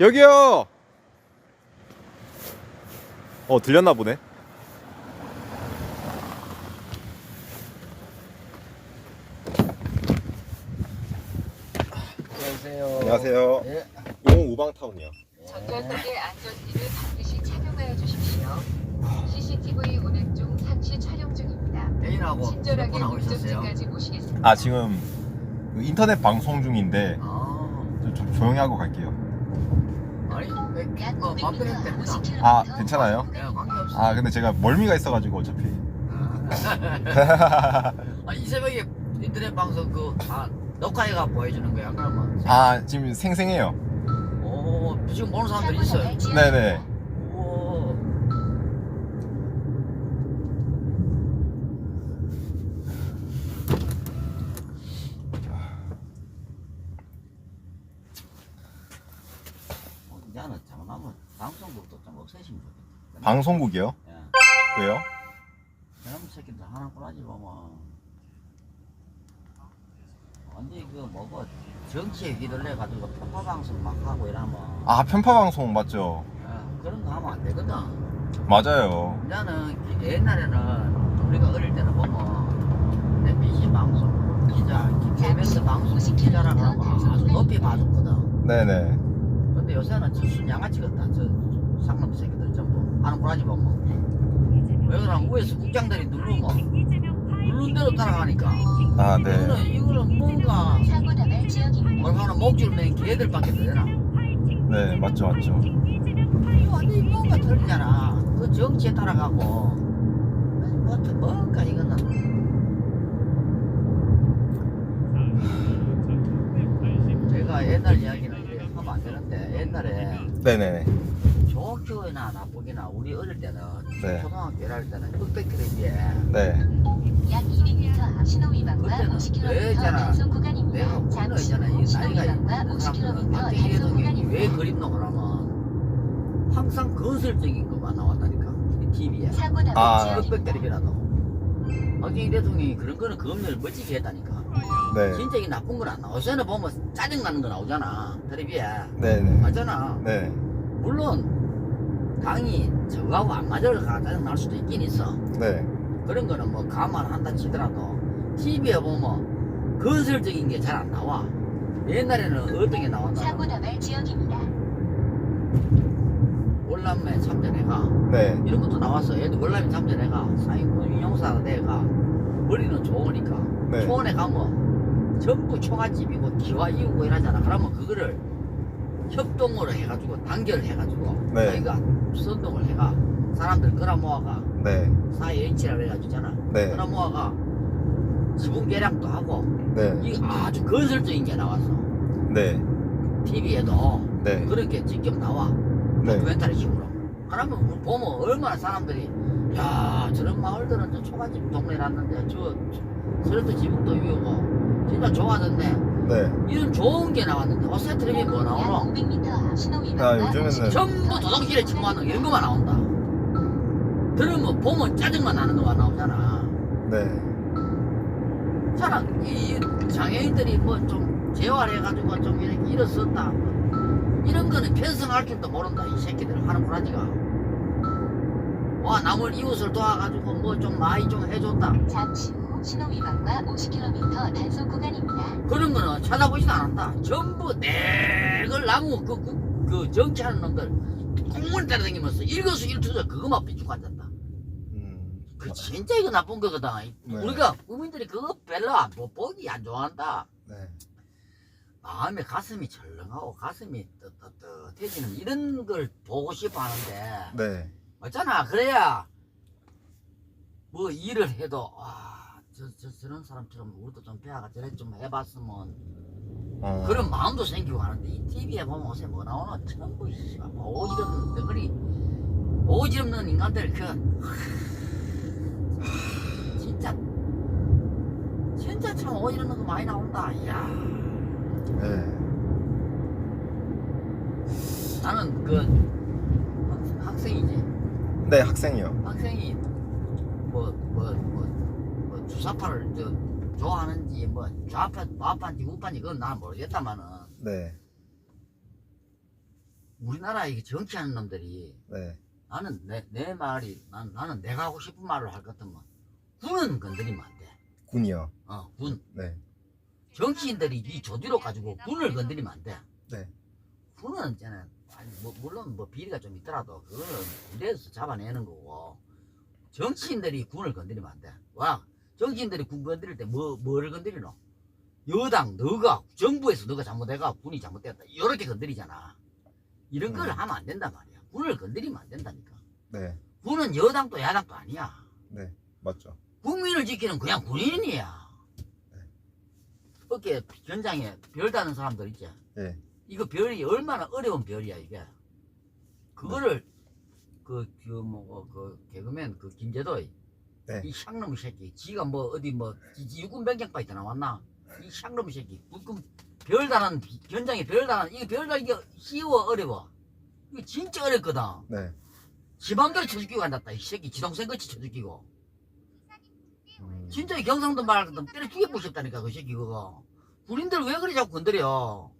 여기요. 어 들렸나 보네. 안녕하세요. 안녕하세요. 예. 이용 우방타운이요. 전자석의 안전띠를 반드시 착용하여 주십시오. CCTV 운행 중 상시 촬영 중입니다. 애인하고 친절하게 몇분 하고 있었어요? 목적지까지 모시겠습니다. 아 지금 그 인터넷 방송 중인데 아, 좀, 좀 조용히 하고 갈게요. 아니, 왜, 약 뭐, 맘대로 해도 500m 됩니다. 50km 아, 괜찮아요? 야, 관계없어. 아 근데 제가 멀미가 있어가지고 어차피. 아, 이 새벽에 인터넷 방송 그, 아, 녹화해가 보여주는 거야, 그러면. 아 지금 생생해요. 오, 지금 보는 사람들이 있어요. 네네. 오. 어, 나는 장난은 방송국도 좀 없애시면 좋겠다. 방송국이요? 예. 왜요? 저놈 새끼들 하나 꼬라지 보면 완전히 그 뭐고 정치에 휘둘려 가지고 편파 방송 막 하고 이러면 아 편파 방송 맞죠? 예, 그런 거 하면 안 되거든. 맞아요. 나는 기- 옛날에는 우리가 어릴 때는 보면 MBC 방송 기자, KBS 방송 기자라고 아주 높이 봐줬거든. 네네. 요새는 저순 양아치 같다. 저 상놈 새끼들 전부 하는 꼬라지 보면 왜 그러면 위에서 국장들이 누르면 누른 대로 따라가니까 아 네. 이거는 이거는 뭔가 하나 목줄 맨 개들밖에 더 되나? 네 맞죠 맞죠. 이거 완전히 뭔가 틀리잖아. 그 정치에 따라가고 뭐 뭔가 이거는 제가 옛날 이야기는 이래 하면 안 되는데 옛날에 네네네. 좋기나 나쁘기나 우리 어릴 때는 네. 초등학교 일할 때는 흑백트레비에 네. 약 200m 신호 위반과 그때는 50km 왜 있잖아. 단속 내가 구간입니다. 잠시 있잖아 후 이 신호 나이가 위반과 있는 사람들은 50km 박정희 단속 대통령이 구간입니다. 왜 그립노 그러면 항상 건설적인 것만 나왔다니까 이 TV에 사고 아. 지역입니다. 흑백트레비라도 박정희 대통령이 그런 거는 검열을 멋지게 했다니까 네. 진짜 이 나쁜 건 안 나와 요새는 보면 짜증나는 거 나오잖아 텔레비에 네네. 맞잖아 네. 물론 당이 저하고 안 맞아가 짜증 날 수도 있긴 있어 네. 그런 거는 뭐 감안한다 치더라도 TV에 보면 건설적인 게 잘 안 나와. 옛날에는 어떤 게 사고 나왔나? 나갈 지역입니다. 월남에 참전해가 네. 이런 것도 나왔어. 얘도 월남에 참전해가 사인군 용사가 돼가 머리는 좋으니까 네. 초원에 가면 전부 총알집이고 기와 이우고 이러잖아. 그러면 그거를 협동으로 해가지고 단결을 해가지고 네. 저희가 선동을 해가 사람들 끌어모아가 네. 사이H라고 해가지고잖아. 네. 끌어모아가 지붕 계량도 하고 네. 이 아주 건설적인 게 나왔어. 네. TV에도 네. 그렇게 직접 나와. 네. 다큐멘터리 식으로. 그러면 우리 보면 얼마나 사람들이 야 저런 마을들은 저 초가집 동네놨는데 저 서른도 지붕도 위우고 진짜 좋아졌네. 네. 이런 좋은 게 나왔는데 어세 텔레비 뭐약 나오노? 500m 신호 아, 요즘에는 50km 전부 도둑질에 청구하는 이런 거만 나온다. 들으면 보면 짜증만 나는 거만 나오잖아. 네. 자라 이, 이 장애인들이 뭐 좀 재활해가지고 좀 이렇게 일어섰다 이런 거는 편성할 줄도 모른다 이 새끼들 하는 거라지가 와 남을 이웃을 도와가지고 뭐 좀 많이 좀 해줬다 잠시 후 신호 위반과 50km 단속 구간입니다. 그런 거는 찾아보지도 않았다 전부 내걸 나무 그, 그, 그 정치하는 놈들 공무원 따라다니면서 일거수 일투족 그거만 비추고 앉았다 음. 그 진짜 이거 나쁜 거거든 네. 우리가 국민들이 그거 별로 안 보- 보기 안 좋아한다 네. 마음에 가슴이 철렁하고 가슴이 뜨뜻해지는 이런 걸 보고 싶어 하는데 네. 맞잖아 그래야 뭐 일을 해도 와저 저, 저런 사람처럼 우리도 좀 배워가 저래 좀 해봤으면 어. 그런 마음도 생기고 하는데 이 TV에 보면 요새 뭐 나오나 전부 뭐 오지랖는 덩어리 오지랖는 인간들 그 하, 진짜 진짜 참 오지랖는 거 많이 나온다 이야 네. 나는 그 학- 학생이지 네 학생이요. 학생이 뭐 뭐 뭐뭐 주사파를 저 좋아하는지 뭐 좌파 좌파인지 우파인지 그건 나는 모르겠다마는 네. 우리나라 이게 정치하는 놈들이 네. 나는 내, 내 말이 난, 나는 내가 하고 싶은 말을 할 것 같으면 군은 건드리면 안 돼. 군이요. 어, 군. 네. 정치인들이 이 조지로 가지고 군을 건드리면 안 돼. 네. 군은 이제는 아니, 뭐, 물론 뭐 비리가 좀 있더라도 그거는 군대에서 잡아내는 거고 정치인들이 군을 건드리면 안 돼. 와 정치인들이 군 건드릴 때 뭐 뭐를 건드리노? 여당 너가 정부에서 너가 잘못해가 군이 잘못됐다 이렇게 건드리잖아. 이런 걸 음. 하면 안 된단 말이야. 군을 건드리면 안 된다니까. 네. 군은 여당도 야당도 아니야. 네. 맞죠. 국민을 지키는 그냥 군인이야. 네. 어깨 현장에 별 다는 사람들 있지. 네. 이거 별이 얼마나 어려운 별이야 이게. 그거를 그그뭐그 개그맨 그 김재도 네. 이 샹놈 새끼 지가 뭐 어디 뭐 지- 육군 병장파 있다 나왔나 이 샹놈 새끼 불금 별 다는 현장에 별 다는 이거 별 달기 쉬워 어려워 이거 진짜 어렵거든 네. 지 맘대로 쳐죽이고 앉았다 이 새끼 지동생 같이 쳐죽이고 음, 진짜 이 경상도 말 때려 죽여보고 싶다니까 그 새끼 그거. 군인들 왜 그리 자꾸 건드려?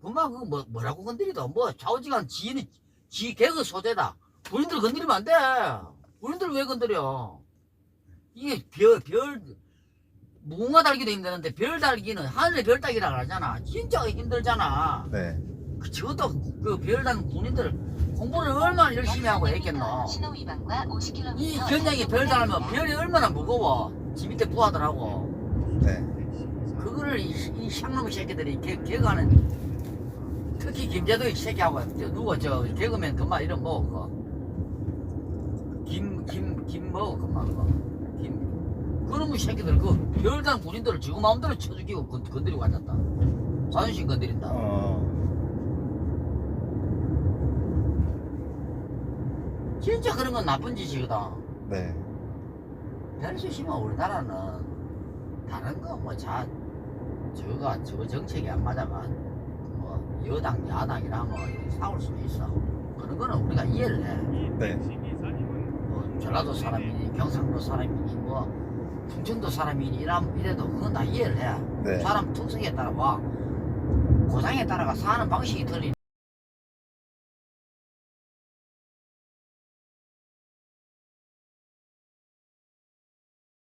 금방 그거 뭐, 뭐라고 건드리다 뭐 좌우지간 지인이 지 개그 소재다. 군인들 건드리면 안돼. 군인들 왜 건드려? 이게 별, 별 무궁화 달기도 힘드는데 별 달기는 하늘의 별 따기라 그러잖아. 진짜 힘들잖아. 네. 그 저것도 그 별단 군인들 공부를 얼마나 열심히 하고 했겠노? 신호 위반과 50km 이 견장이 별 달면 별이 얼마나 무거워? 지 밑에 부하더라고. 네. 그거를 이, 이 샹놈 새끼들이 개, 개그하는 특히 김재도 이 새끼하고 저 누가 저 개그맨 그만 이름 뭐 그거 김김김 뭐 그만 그거? 김. 그놈의 새끼들 그 별단 군인들을 지금 마음대로 쳐죽이고 건, 건드리고 앉았다. 자존심 건드린다. 어, 진짜 그런 건 나쁜 짓이거든 네. 별수시면 우리나라는 다른 거 뭐 자 저가 저 정책이 안 맞아가 뭐 여당 야당이라 뭐 싸울 수 있어 그런 거는 우리가 이해를 해. 네. 뭐 전라도 사람이니 경상도 사람이니 뭐 충청도 사람이니 이래도 그건 다 이해를 해. 네. 사람 특성에 따라 와 고장에 따라가 사는 방식이 틀린.